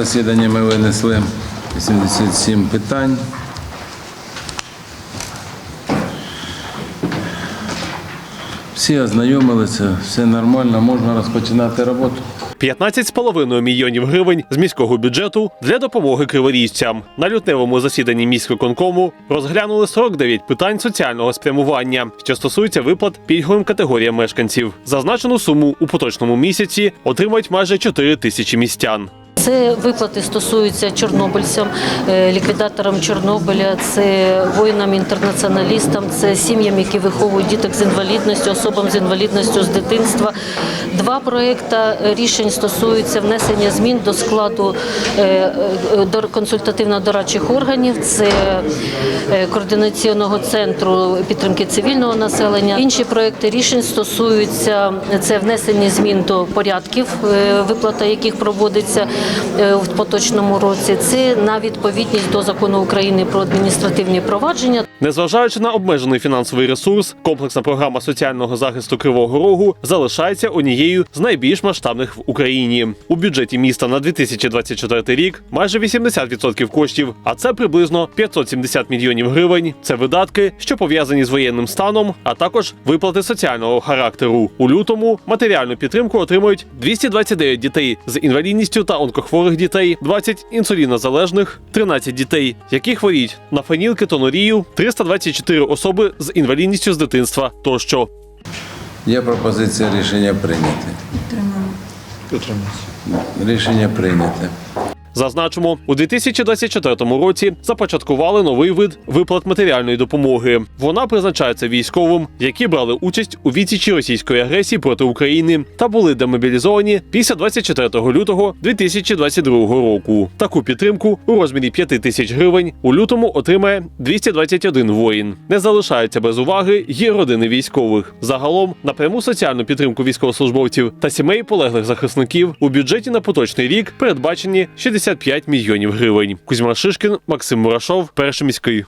засіданні ми винесли 87 питань. Всі ознайомилися, все нормально, можна розпочинати роботу. 15,5 мільйонів гривень з міського бюджету для допомоги криворіжцям. На лютневому засіданні міськвиконкому розглянули 49 питань соціального спрямування, що стосуються виплат пільговим категоріям мешканців. Зазначену суму у поточному місяці отримають майже 4 тисячі містян. Це виплати стосуються чорнобильцям, е, ліквідаторам Чорнобиля, це воїнам-інтернаціоналістам, це сім'ям, які виховують діток з інвалідністю, особам з інвалідністю з дитинства. Два проекти рішень стосуються внесення змін до складу е, е, до консультативно-дорадчих органів. Це е, координаційного центру підтримки цивільного населення. Інші проекти рішень стосуються це внесення змін до порядків, виплата яких проводиться в поточному році. Це на відповідність до закону України про адміністративні провадження. Незважаючи на обмежений фінансовий ресурс, комплексна програма соціального захисту Кривого Рогу залишається однією з найбільш масштабних в Україні. У бюджеті міста на 2024 рік майже 80% коштів, а це приблизно 570 мільйонів гривень. Це видатки, що пов'язані з воєнним станом, а також виплати соціального характеру. У лютому матеріальну підтримку отримують 229 дітей з інвалідністю та онкохворих дітей, 20 інсулінозалежних, 13 дітей, які хворіють на фенілкетонурію, 324 особи з інвалідністю з дитинства тощо. Є пропозиція рішення прийняти. Рішення прийняте. Зазначимо, у 2024 році започаткували новий вид виплат матеріальної допомоги. Вона призначається військовим, які брали участь у відсічі російської агресії проти України та були демобілізовані після 24 лютого 2022 року. Таку підтримку у розмірі 5 тисяч гривень у лютому отримає 221 воїн. Не залишаються без уваги й родини військових. Загалом на пряму соціальну підтримку військовослужбовців та сімей полеглих захисників у бюджеті на поточний рік передбачені 65 мільйонів гривень. Кузьма Шишкін, Максим Мурашов, перший міський.